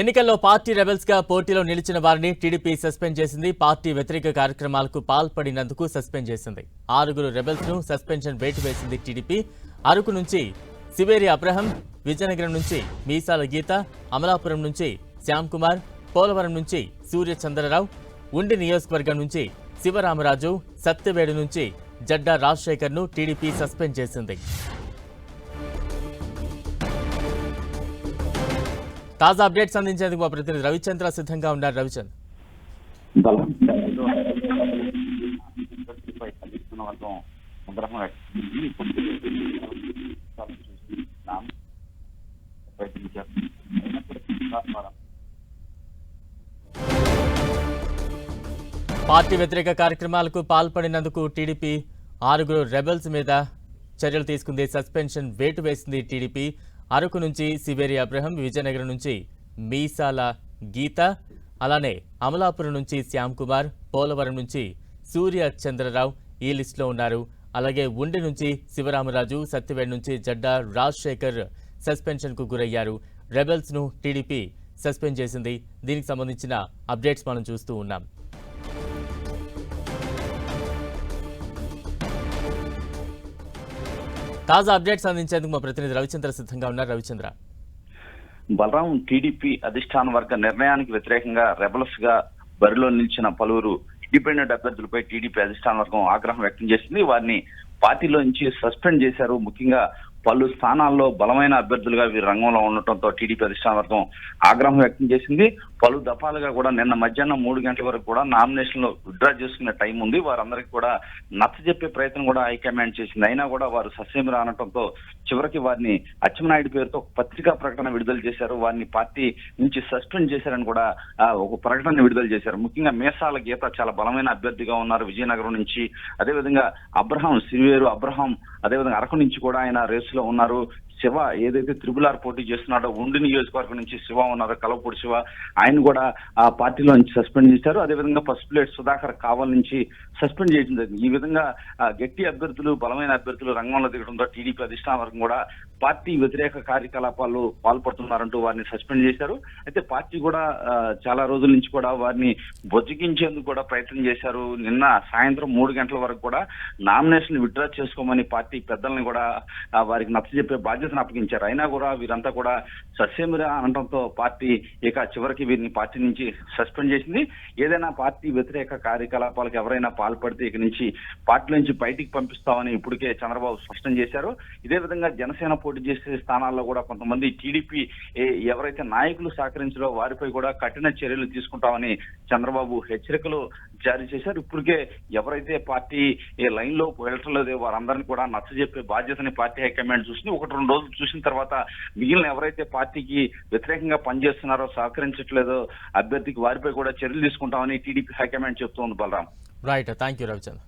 ఎన్నికల్లో పార్టీ రెబల్స్గా పోటీలో నిలిచిన వారిని టీడీపీ సస్పెండ్ చేసింది. పార్టీ వ్యతిరేక కార్యక్రమాలకు పాల్పడినందుకు సస్పెండ్ చేసింది. ఆరుగురు రెబల్స్ను సస్పెన్షన్ వేటు వేసింది టీడీపీ. అరకు నుంచి సివేరి అబ్రహం విజయనగరం నుంచి మీసాల గీత అమలాపురం నుంచి శ్యామ్ కుమార్ పోలవరం నుంచి సూర్య చంద్రరావు ఉండి నియోజకవర్గం నుంచి శివరామరాజు సత్యవేడు నుంచి జడ్డా రాజశేఖర్ను టీడీపీ సస్పెండ్ చేసింది. తాజా అప్డేట్స్ అందించేందుకు మా ప్రతినిధి రవిచంద్ర సిద్ధంగా ఉన్నారు. రవిచంద్ర పార్టీ వ్యతిరేక కార్యక్రమాలకు పాల్పడినందుకు టీడీపీ ఆరుగురు రెబల్స్ మీద చర్యలు తీసుకుంది. సస్పెన్షన్ వేటు వేసింది టీడీపీ. అరకు నుంచి సివేరి అబ్రహం విజయనగరం నుంచి మీసాల గీత అలానే అమలాపురం నుంచి శ్యామ్ కుమార్ పోలవరం నుంచి సూర్య చంద్రరావు ఈ లిస్టులో ఉన్నారు. అలాగే ఉండి నుంచి శివరామరాజు సత్యవేడ్ నుంచి జడ్డా రాజశేఖర్ సస్పెన్షన్కు గురయ్యారు. రెబెల్స్ను టీడీపీ సస్పెండ్ చేసింది. దీనికి సంబంధించిన అప్డేట్స్ మనం చూస్తూ ఉన్నాం. తాజా అప్డేట్స్ అందించేందుకు మా ప్రతినిధి రవిచంద్ర సిద్ధంగా ఉన్నారు. రవిచంద్ర. బలరాం టీడీపీ అధిష్టాన వర్గ నిర్ణయానికి వ్యతిరేకంగా రెబల్స్గా బరిలో నిలిచిన పలువురు ఇండిపెండెంట్ అభ్యర్థులపై టీడీపీ అధిష్టాన వర్గం ఆగ్రహం వ్యక్తం చేసింది. వారిని పార్టీలో నుంచి సస్పెండ్ చేశారు. ముఖ్యంగా పలు స్థానాల్లో బలమైన అభ్యర్థులుగా వీరు రంగంలో ఉండటంతో టీడీపీ అధిష్టాన వర్గం ఆగ్రహం వ్యక్తం చేసింది. పలు దఫాలుగా కూడా నిన్న మధ్యాహ్నం మూడు గంటల వరకు కూడా నామినేషన్లు విత్డ్రా చేసుకునే టైం ఉంది. వారందరికీ కూడా నచ్చ చెప్పే ప్రయత్నం కూడా హైకమాండ్ చేసింది. అయినా కూడా వారు సస్యం రానటంతో చివరికి వారిని అచ్చెన్నాయుడు పేరుతో ఒక పత్రికా ప్రకటన విడుదల చేశారు. వారిని పార్టీ నుంచి సస్పెండ్ చేశారని కూడా ఒక ప్రకటన విడుదల చేశారు. ముఖ్యంగా మేసాల గీత చాలా బలమైన అభ్యర్థిగా ఉన్నారు విజయనగరం నుంచి. అదేవిధంగా అబ్రహాం సిరివేరు అబ్రహాం అదేవిధంగా అరకు నుంచి కూడా ఆయన రేసులో ఉన్నారు. శివ ఏదైతే త్రిబుల్ ఆర్ పోటీ చేస్తున్నాడో ఉండి నియోజకవర్గం నుంచి శివ ఉన్నారో కలవపూడి శివ ఆయన కూడా ఆ పార్టీలో నుంచి సస్పెండ్ చేశారు. అదేవిధంగా ఫస్ట్ ప్లేట్ సుధాకర్ కావల్ నుంచి సస్పెండ్ చేయడం జరిగింది. ఈ విధంగా గట్టి అభ్యర్థులు బలమైన అభ్యర్థులు రంగంలో దిగడంతో టీడీపీ అధిష్టాన వర్గం కూడా పార్టీ వ్యతిరేక కార్యకలాపాలు పాల్పడుతున్నారంటూ వారిని సస్పెండ్ చేశారు. అయితే పార్టీ కూడా చాలా రోజుల నుంచి కూడా వారిని బొజ్జగించేందుకు కూడా ప్రయత్నం చేశారు. నిన్న సాయంత్రం మూడు గంటల వరకు కూడా నామినేషన్ విత్డ్రా చేసుకోమని పార్టీ పెద్దల్ని కూడా వారికి నచ్చజెప్పే బాధ్యతను అప్పగించారు. అయినా కూడా వీరంతా కూడా సస్యమిరా అనడంతో పార్టీ ఇక చివరికి వీరిని పార్టీ నుంచి సస్పెండ్ చేసింది. ఏదైనా పార్టీ వ్యతిరేక కార్యకలాపాలకు ఎవరైనా పాల్పడితే ఇక నుంచి పార్టీ నుంచి బయటికి పంపిస్తామని ఇప్పటికే చంద్రబాబు స్పష్టం చేశారు. ఇదే విధంగా జనసేన పోటీ చేసే స్థానాల్లో కూడా కొంతమంది టీడీపీ ఎవరైతే నాయకులు సహకరించారో వారిపై కూడా కఠిన చర్యలు తీసుకుంటామని చంద్రబాబు హెచ్చరికలు జారీ చేశారు. ఇప్పటికే ఎవరైతే పార్టీ ఏ లైన్లో వెళ్ళటం లేదో వారందరినీ కూడా నచ్చజెప్పే బాధ్యతని పార్టీ హైకమాండ్ చూసింది. ఒకటి రెండు రోజులు చూసిన తర్వాత మిగిలిన ఎవరైతే పార్టీకి వ్యతిరేకంగా పనిచేస్తున్నారో సహకరించట్లేదో అభ్యర్థికి వారిపై కూడా చర్యలు తీసుకుంటామని టీడీపీ హైకమాండ్ చెప్తోంది Balaram. Right thank you Ravichandra